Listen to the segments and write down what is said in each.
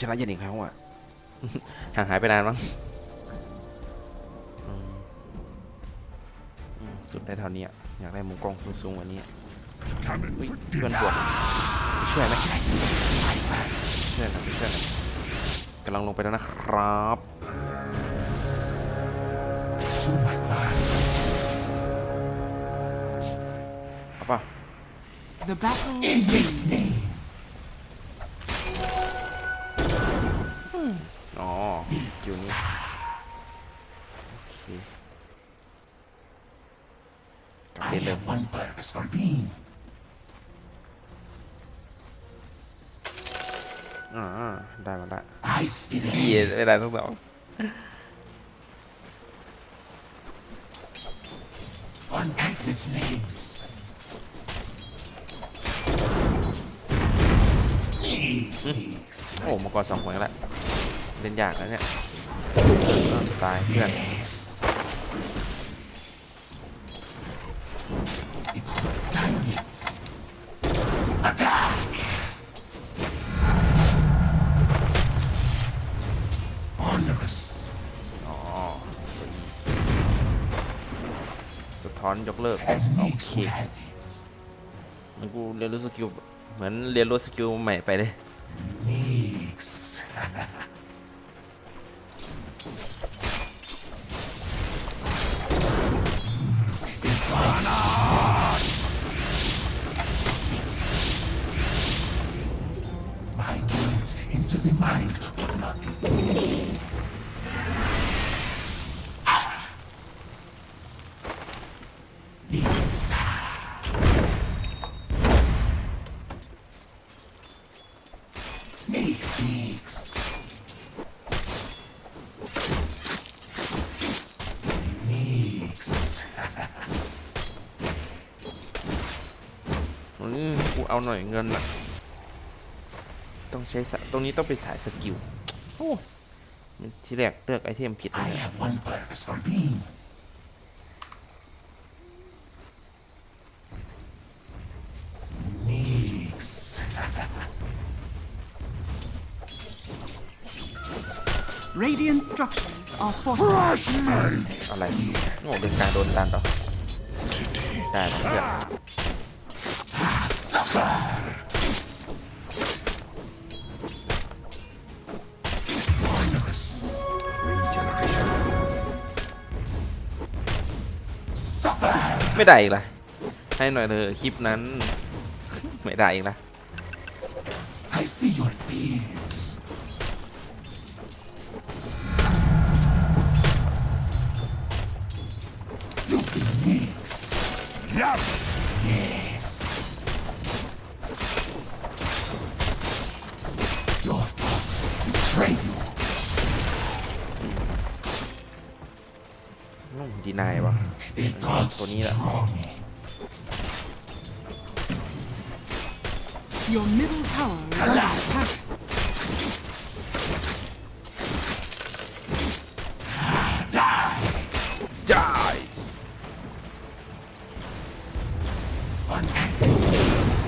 ชนะยากชนะเย็นอีกแล้วอะ ห่างหายไปนานมั้งอืมอืมสุดได้เท่านี้อะอยากได้มุมกล้องสูงๆกว่านี้ Cannon อุ๊ย for เพื่อน dinner. บวกช่วยไหมช่วยหน่อยช่วยหน่อยกำลังลงไปแล้วนะครับ To my land. เอาป่ะ The battle It makes me อ๋อคิวนี้โอเคกลับ I เรียนเดิม have one purpose for being. อ่าได้มาละ I skin เหี้ยไม่ได้ทั้งสอง Unpack his legs. Knees, knees. โอ้มังกรสองหัวแล้ว เล่นยากแล้วเนี่ยเออตายเพื่อน Yes. It's not time yet. Attack! Onerous. อ๋อสะท้อนยกเลิก As โอ needs เค would have it. มันกูเรียนรู้สกิลเหมือนเรียนรู้สกิลใหม่ไปเลย เอาหน่อยเงินอะต้องใช้สะตรงนี้ต้องเป็นสายสกิลโอ้มันที่แรกเลือกไอเทมผิดเล I ยเนี่ย have one purpose for being. Nix. Radiant structures are fortified. Crush me! อะไรโง่เป็นการโดนตันต่อได้นะเพื่อน ไม่ได้อีกละให้หน่อยเถอะคลิปนั้น ไม่ได้อีกละ I see your fears. You can mix. Yes. Your thoughts betray you. อืมดีนายวะ The gods Con ira. draw me. Your middle tower is under Alas. attack. Die! จ่าย Unpack this face.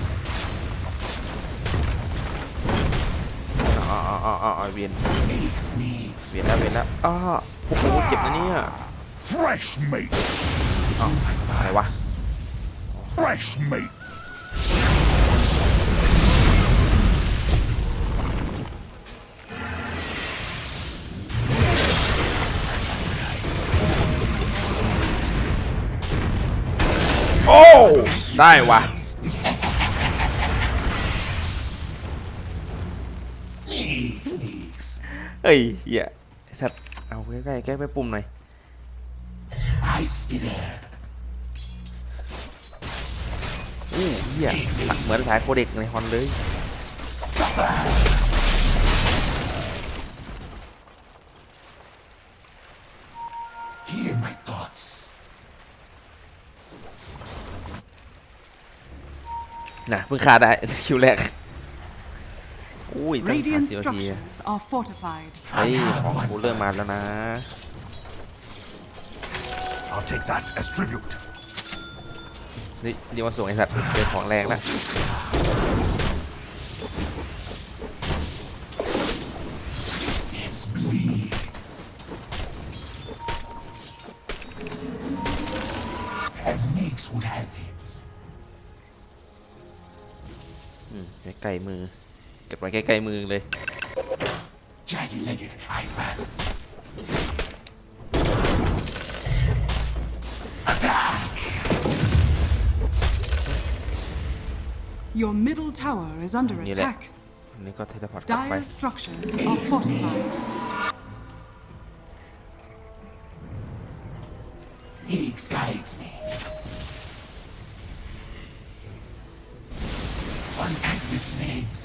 อ๋ออ๋ออ๋ออ๋อเวียน Mix, mix. เวียนแล้วเวียนแล้วอ้อโอ้โหเจ็บนะเนี่ย Fresh meat. อะไรวะ Fresh meat. โอ้ ได้วะ Mix, mix. เฮ้ยเหี้ยไอ้สัตว์เอาใกล้ๆใกล้ไปปุ่มหน่อย I scared. อู้เหี้ยตักเหมือนสายโคเด็กในฮอนเลย Supper. Hear my thoughts. น่ะเพิ่งฆ่าได้คิวแรกอุ้ยตั้งสาม Radiant สิบนาที structures are fortified. เฮ้ยของกูเริ่มมาแล้วนะ I'll take that as tribute. นี่ดีว่าส่งไอสัตว์เป็นของแรงนะใกล้มือ เก็บไว้ใกล้ๆมือเลย Your middle tower is under Như vậy. attack. อันนี้ก็เทเลพอร์ตกลับไป Dire structures are fortified. Higgs guides me. On Agnes legs.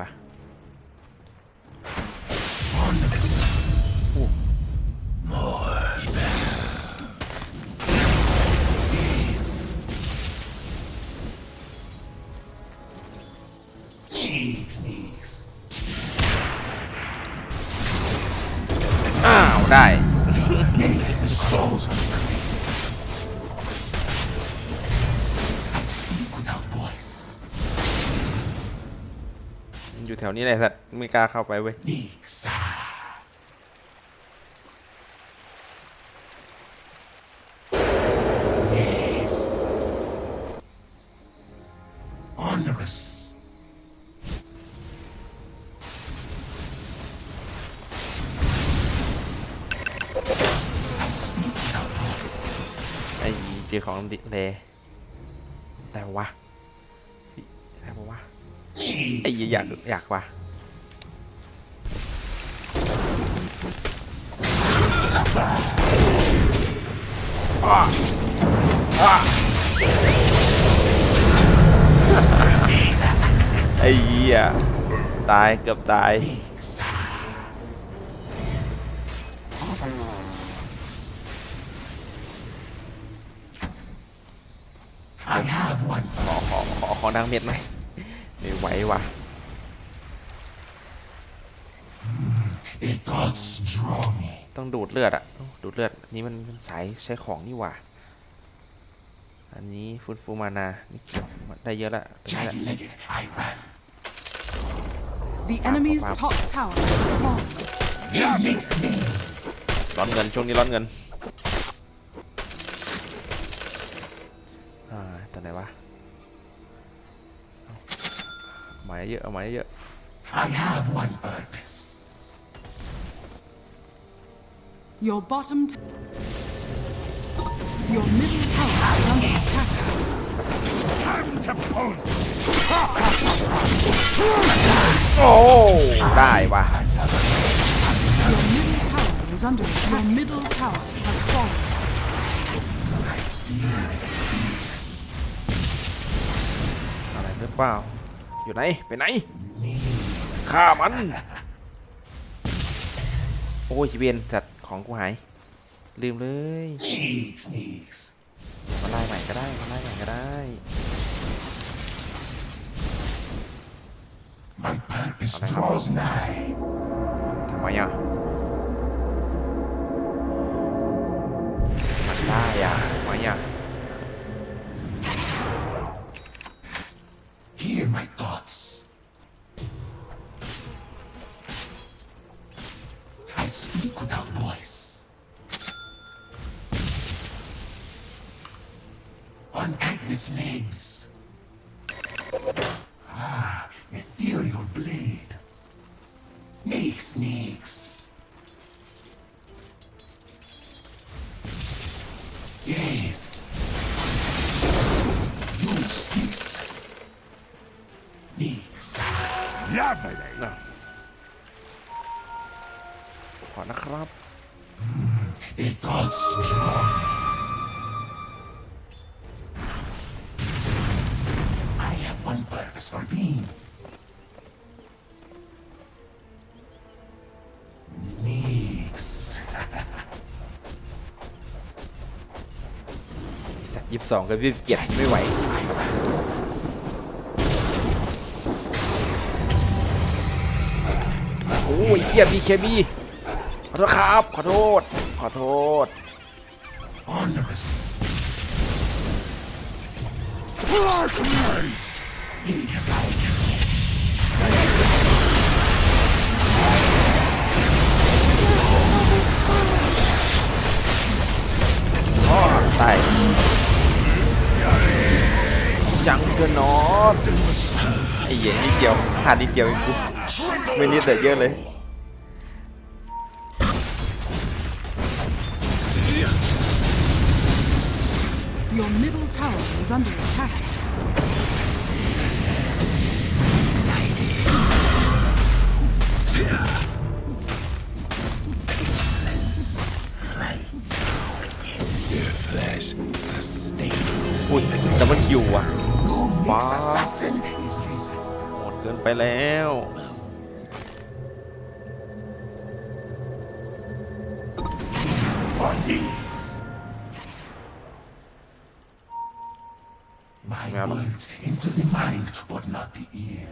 ว่ะ Sneaks, sneaks. อ้าว ได้ อยู่แถวนี้แหละสัตว์ไม่กล้าเข้าไปเว้ยไอ้เจอของดิเลแต่วะเฮ้ยแต่วะ ไอ้ Needs, อยากอยากวะไอ้เหี้ยตายเกือบตายขอขอขอขอนางเม็ดหน่อยไม่ ไหวว่ะ The gods draw me. ต้องดูดเลือดอะต้องดูดเลือดอันนี้มันมันสายใช้ของนี่หว่าอันนี้ฟื้นฟูมานานี่เก็บมาได้เยอะละตรงนี้แหละ Jagged-legged, I ran. The enemy's wow. top tower has fallen. It makes me ร้อนเงินช่วงนี้ร้อนเงิน อ่าตัวไหนวะ หมายเยอะ เอาหมายเยอะ I have one purpose. Your bottom t- Your middle tower is under attack. Time to pull. โอ้ ได้ว่ะ Your middle tower is under attack. Your middle tower has fallen. อะไรหรือเปล่า อยู่ไหน ไปไหนฆ่ามัน โอ้ยเวียนจัดของกูหาย ลืมเลย Sneaks, sneaks. มาไล่ใหม่ก็ได้มาไล่ใหม่ก็ได้ My purpose draws nigh. ทำไมอะมันได้อะทำไมอะ Lovely. นะขอนะครับ It got strong. I have one purpose for being. Mix. สักยี่สิบสองกับยี่สิบเจ็ดไม่ไหว I will. อ้ยเฮียบีเคบีขอโทษครับ ขอโทษ ขอโทษ Onerous. Flash me! It's like อ๋อตายจังเกินนอนไอ้ เหี้ยนิดเดียวขาดนิดเดียวเองกูไม่นิดแต่เยอะเลย Your middle tower is under attack. flesh sustains. อุ้ยดับเบิลคิวว่ะ No mix เกินไปแล้ว For needs. My Yeah. words into the mind, but not the ear.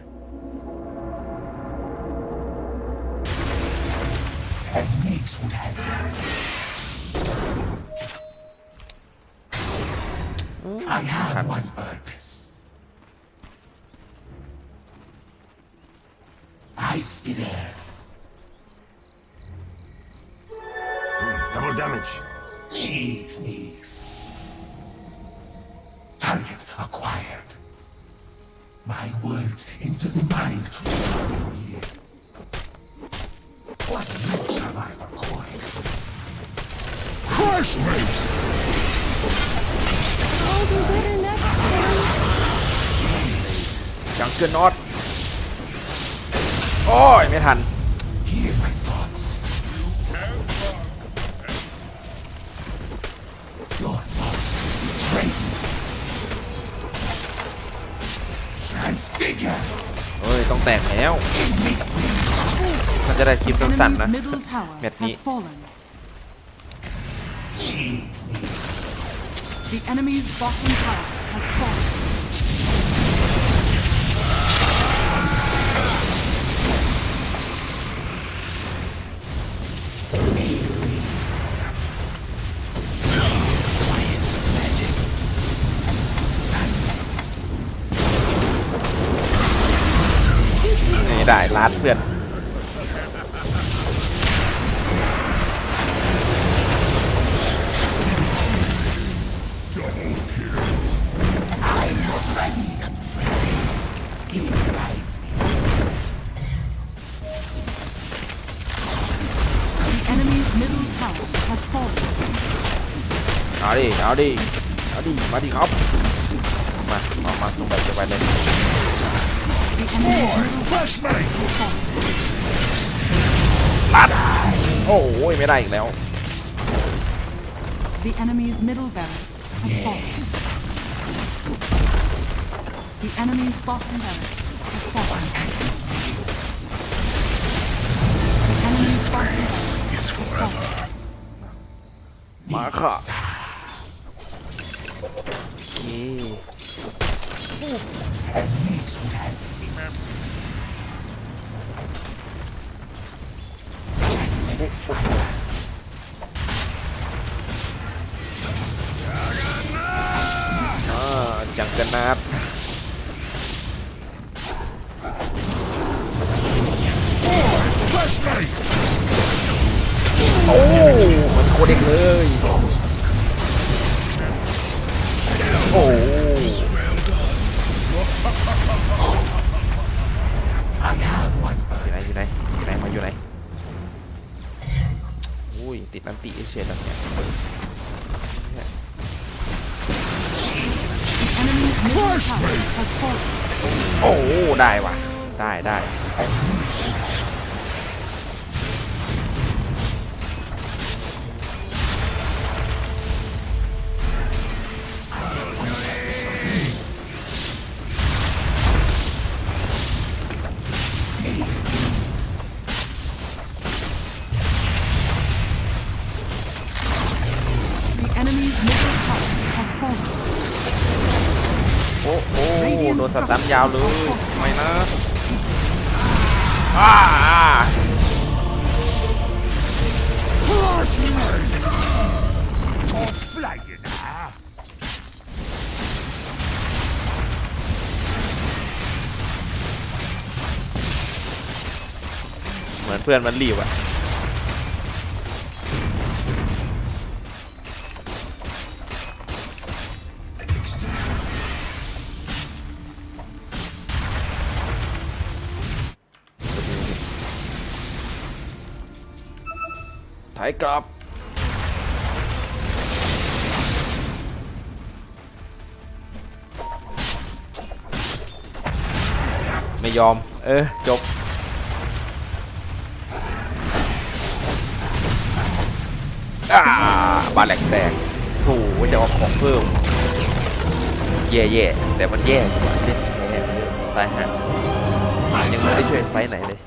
As Nix would have it. I have one purpose. Hmm, double damage. Sneaks, sneaks. Target acquired. My words into the mind What a new survivor coin. Crush me! I'll do better next time. not. โอ้ย ไม่ทัน เฮ้ย ต้องแตกแล้ว มันจะได้คลิปสั้นๆนะ แมตช์นี้ The enemy's bottom tower has fallen. ได้ลาดเพื่อน it guides me. The enemy's middle tower has fallen. เอาดิ เอาดิ เอาดิ มาดิครับ มามามาส่งแบบจะไปเลย ลัด โอ้ย ไม่ได้อีกแล้ว The enemy's middle barracks has fallen. The enemy's bottom barracks has fallen. The enemy's bottom barracks has fallen. มาค่ะโอเค อุ้ยติดนันติเฉยๆแบบเนี้ย The enemy's middle tower has fallen. โอ้ ได้ว่ะ ได้ได้ ยาวเลยไม่นะอ้าเหมือนเพื่อนมันรีบอะ กลับ ไม่ยอม เออ จบ อ่า บาแหลกแตกถูกจะเอาของเพิ่มแย่ๆแต่มันแย่กว่าเล่นแพ้ตายห่ายังไม่ได้ช่วยไฟท์ไหนเลย